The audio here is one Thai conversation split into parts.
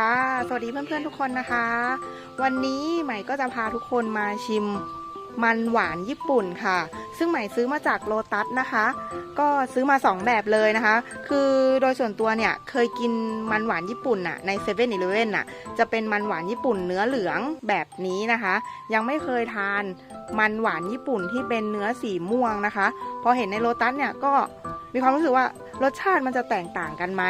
ค่ะ สวัสดีเพื่อนๆทุกคนนะคะ วันนี้ใหม่ก็จะพาทุกคนมาชิมมันหวานญี่ปุ่นค่ะ ซึ่งใหม่ซื้อมาจากโลตัสนะคะ ก็ซื้อมา 2 แบบเลยนะคะ คือโดยส่วนตัวเนี่ยเคยกินมันหวานญี่ปุ่นน่ะใน7 e เ e ่ e อน่ะจะเป็นมันหวานญี่ปุ่นเนื้อเหลืองแบบนี้นะคะ ยังไม่เคยทานมันหวานญี่ปุ่นที่เป็นเนื้อสีม่วงนะคะ พอเห็นในโลตัสเนี่ยก็มีความรู้สึกว่ารสชาติมันจะแตกต่างกันไหม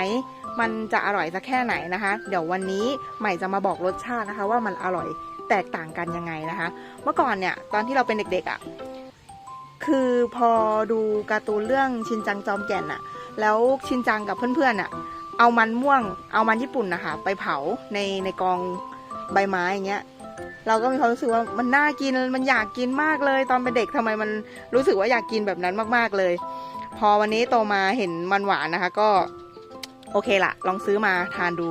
มันจะอร่อยสักแค่ไหนนะคะ เดี๋ยววันนี้ใหม่จะมาบอกรสชาตินะคะ ว่ามันอร่อยแตกต่างกันยังไงนะคะ เมื่อก่อนเนี่ยตอนที่เราเป็นเด็กๆอะ่ะคือพอดูการ์ตูนเรื่องชินจังจอมแก่นอะ่ะ แล้วชินจังกับเพื่อนๆอะเอามันม่วงเอามันญี่ปุ่นนะคะไปเผาในในกองใบไม้อย่างเงี้ยเราก็มีความรู้สึกว่ามันน่ากินมันอยากกินมากเลย ตอนเป็นเด็กทำไมมันรู้สึกว่าอยากกินแบบนั้นมากๆเลย พอวันนี้โตมาเห็นมันหวานนะคะ ก็ โอเคละลองซื้อมาทานดู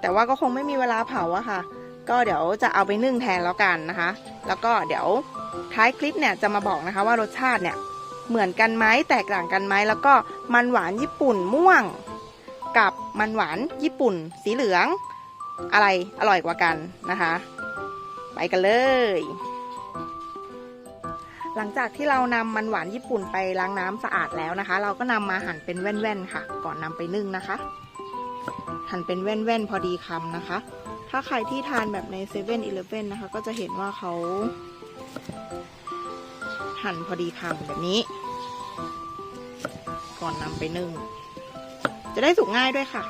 แต่ว่าก็คงไม่มีเวลาเผาอะค่ะ ก็เดี๋ยวจะเอาไปนึ่งแทนแล้วกันนะคะ แล้วก็เดี๋ยวท้ายคลิปเนี่ยจะมาบอกนะคะว่ารสชาติเนี่ยเหมือนกันไหมแตกต่างกันไหมแล้วก็มันหวานญี่ปุ่นม่วง กับมันหวานญี่ปุ่น สีเหลือง อะไรอร่อยกว่ากันนะคะ ไปกันเลย หลังจากที่เรานำมันหวานญี่ปุ่นไปล้างน้ำสะอาดแล้วนะคะ เราก็นำมาหั่นเป็นแว่นๆค่ะ ก่อนนำไปนึ่งนะคะ หั่นเป็นแว่นๆพอดีคำนะคะ ถ้าใครที่ทานแบบใน7 e เ e ่ e อนะคะ ก็จะเห็นว่าเขาหั่นพอดีคำแบบนี้ ก่อนนำไปนึ่ง จะได้สุกง่ายด้วยค่ะ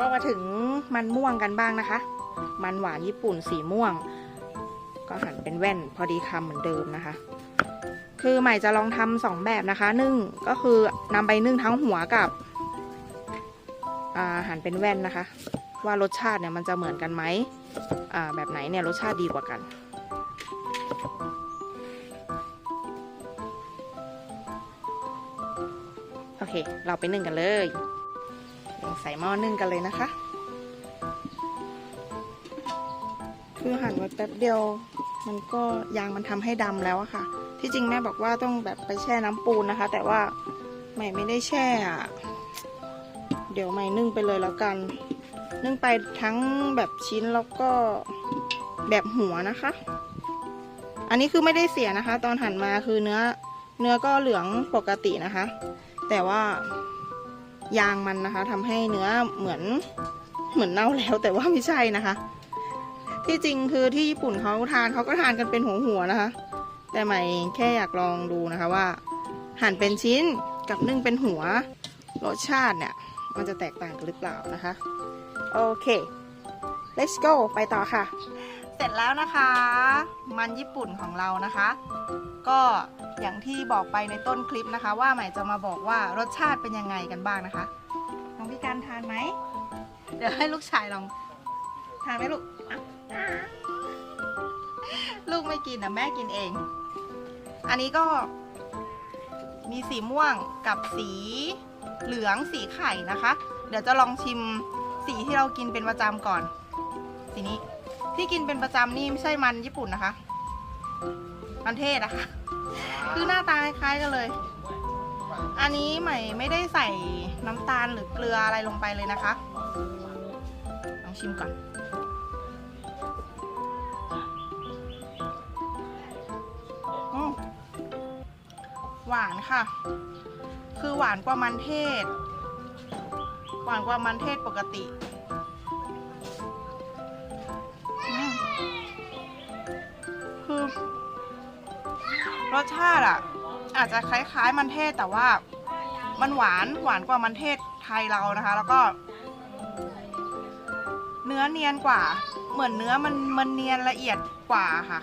ก็มาถึงมันม่วงกันบ้างนะคะ มันหวานญี่ปุ่นสีม่วง ก็หั่นเป็นแว่นพอดีคำเหมือนเดิมนะคะ คือใหม่จะลองทำสองแบบนะคะ นึ่งก็คือนำไปนึ่งทั้งหัวกับหั่นเป็นแว่นนะคะ ว่ารสชาติเนี่ยมันจะเหมือนกันไหมแบบไหนเนี่ยรสชาติดีกว่ากันโอเค เราไปนึ่งกันเลย ใส่หม้อนึ่งกันเลยนะคะ คือหั่นไว้แป๊บเดียว มันก็ยางมันทำให้ดำแล้วอะค่ะ ที่จริงแม่บอกว่าต้องแบบไปแช่น้ำปูนนะคะ แต่ว่าใหม่ไม่ได้แช่อะเดี๋ยวใหม่นึ่งไปเลยแล้วกัน นึ่งไปทั้งแบบชิ้นแล้วก็แบบหัวนะคะ อันนี้คือไม่ได้เสียนะคะ ตอนหั่นมาคือเนื้อเนื้อก็เหลืองปกตินะคะ แต่ว่า ยางมันนะคะทำให้เนื้อเหมือนเหมือนเน่าแล้วแต่ว่าไม่ใช่นะคะ ที่จริงคือที่ญี่ปุ่นเขาทานเขาก็ทานกันเป็นหัวหัวๆนะคะ แต่ใหม่แค่อยากลองดูนะคะว่าหั่นเป็นชิ้นกับนึ่งเป็นหัวรสชาติเนี่ย มันจะแตกต่างกันหรือเปล่านะคะ โอเค let's go ไปต่อค่ะ สร็จแล้วนะคะ มันญี่ปุ่นของเรานะคะ ก็อย่างที่บอกไปในต้นคลิปนะคะ ว่าใหม่จะมาบอกว่ารสชาติเป็นยังไงกันบ้างนะคะน้องพี่การทานไหมเดี๋ยวให้ลูกชายลองทานไหมลูกลูกไม่กินนะแม่กินเอง อันนี้ก็มีสีม่วงกับสีเหลืองสีไข่นะคะ เดี๋ยวจะลองชิมสีที่เรากินเป็นประจำก่อน สีนี้ ที่กินเป็นประจำนี่ไม่ใช่มันญี่ปุ่นนะคะ มันเทศนะคะ คือหน้าตาคล้ายๆกันเลย อันนี้ใหม่ไม่ได้ใส่น้ำตาลหรือเกลืออะไรลงไปเลยนะคะ ลองชิมก่อนอืมหวานค่ะ คือหวานกว่ามันเทศ หวานกว่ามันเทศปกติ รสชาติอะ อาจจะคล้าย ๆ มันเทศแต่ว่ามันหวานหวานกว่ามันเทศไทยเรานะคะ แล้วก็ เนื้อเนียนกว่า เหมือนเนื้อมันมันเนียนละเอียดกว่าค่ะ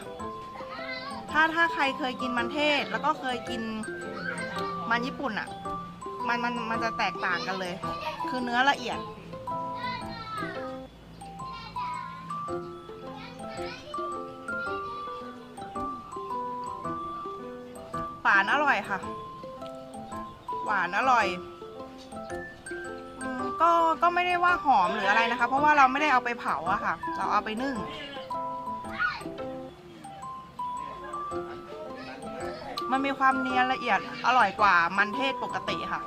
ถ้าถ้าใครเคยกินมันเทศ แล้วก็เคยกินมันญี่ปุ่นอะ มันมันมันจะแตกต่างกันเลย คือเนื้อละเอียด วานอร่อยค่ะ หวานอร่อยอก็ก็ไม่ได้ว่าหอมหรืออะไรนะคะ เพราะว่าเราไม่ได้เอาไปเผาอะค่ะ เราเอาไปนึ่งมันมีความเนียนละเอียดอร่อยกว่ามันเทศปกติค่ะ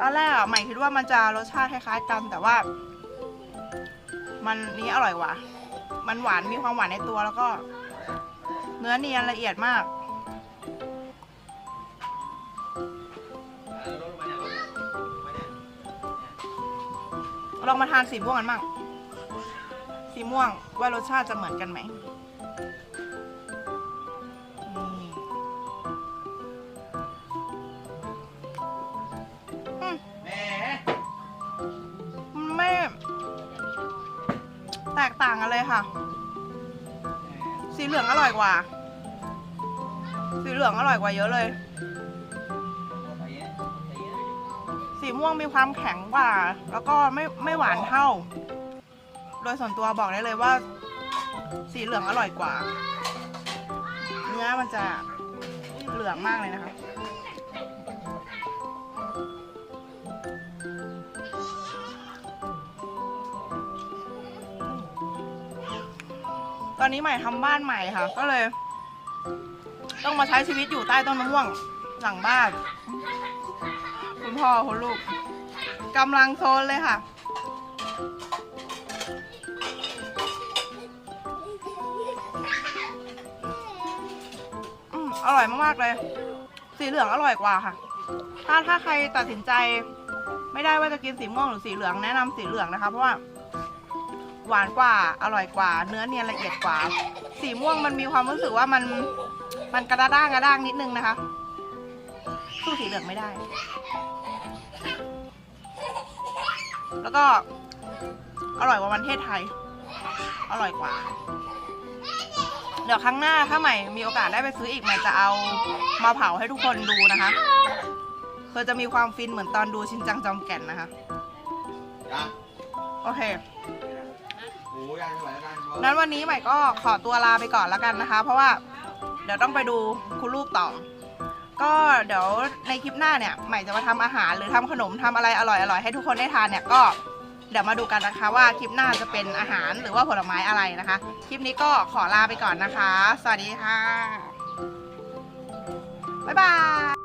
ตอนแรกอะใหม่คิดว่ามันจะรสชาติคล้ายๆกัน แต่ว่า มันนี้อร่อยกว่า มันหวานมีความหวานในตัวแล้วก็ เนื้อเนียนละเอียดมาก ลองมาทานสีม่วงกันบ้างสีม่วงว่ารสชาติจะเหมือนกันไหมนี่อืมแหมไม่ แตกต่างกันเลยค่ะ สีเหลืองอร่อยกว่า สีเหลืองอร่อยกว่าเยอะเลย ม่วงมีความแข็งกว่า แล้วก็ไม่ไม่หวานเท่า โดยส่วนตัวบอกได้เลยว่า สีเหลืองอร่อยกว่า เนื้อมันจะเหลืองมากเลยนะคะตอนนี้ใหม่ทำบ้านใหม่ค่ะ ก็เลย ต้องมาใช้ชีวิตอยู่ใต้ต้นมะม่วงหลังบ้าน พ่อคุณลูกกำลังโซนเลยค่ะ อืมอร่อยมากๆเลย สีเหลืองอร่อยกว่าค่ะ ถ้าถ้าใครตัดสินใจ ไม่ได้ว่าจะกินสีม่วงหรือสีเหลืองแนะนำสีเหลืองนะคะ เพราะว่า หวานกว่าอร่อยกว่า เนื้อเนียนละเอียดกว่า สีม่วงมันมีความรู้สึกว่ามัน มันกระด้างกระด้างนิดนึงนะคะ สู้สีเหลืองไม่ได้ แล้วก็ อร่อยกว่ามันเทศไทย อร่อยกว่า เดี๋ยวครั้งหน้าถ้าใหม่มีโอกาสได้ไปซื้ออีกใหม่จะเอามาเผาให้ทุกคนดูนะคะเพื่อจะมีความฟินเหมือนตอนดูชินจังจอมแก่นนะคะ โอเคงั้นวันนี้ใหม่ก็ขอตัวลาไปก่อนแล้วกันนะคะ เพราะว่าเดี๋ยวต้องไปดูคุณลูกต่อ ก็เดี๋ยวในคลิปหน้าเนี่ยใหม่จะมาทำอาหารหรือทำขนมทำอะไรอร่อยๆให้ทุกคนได้ทานเนี่ยก็เดี๋ยวมาดูกันนะคะว่าคลิปหน้าจะเป็นอาหารหรือว่าผลไม้อะไรนะคะ คลิปนี้ก็ขอลาไปก่อนนะคะ สวัสดีค่ะ บ๊ายบาย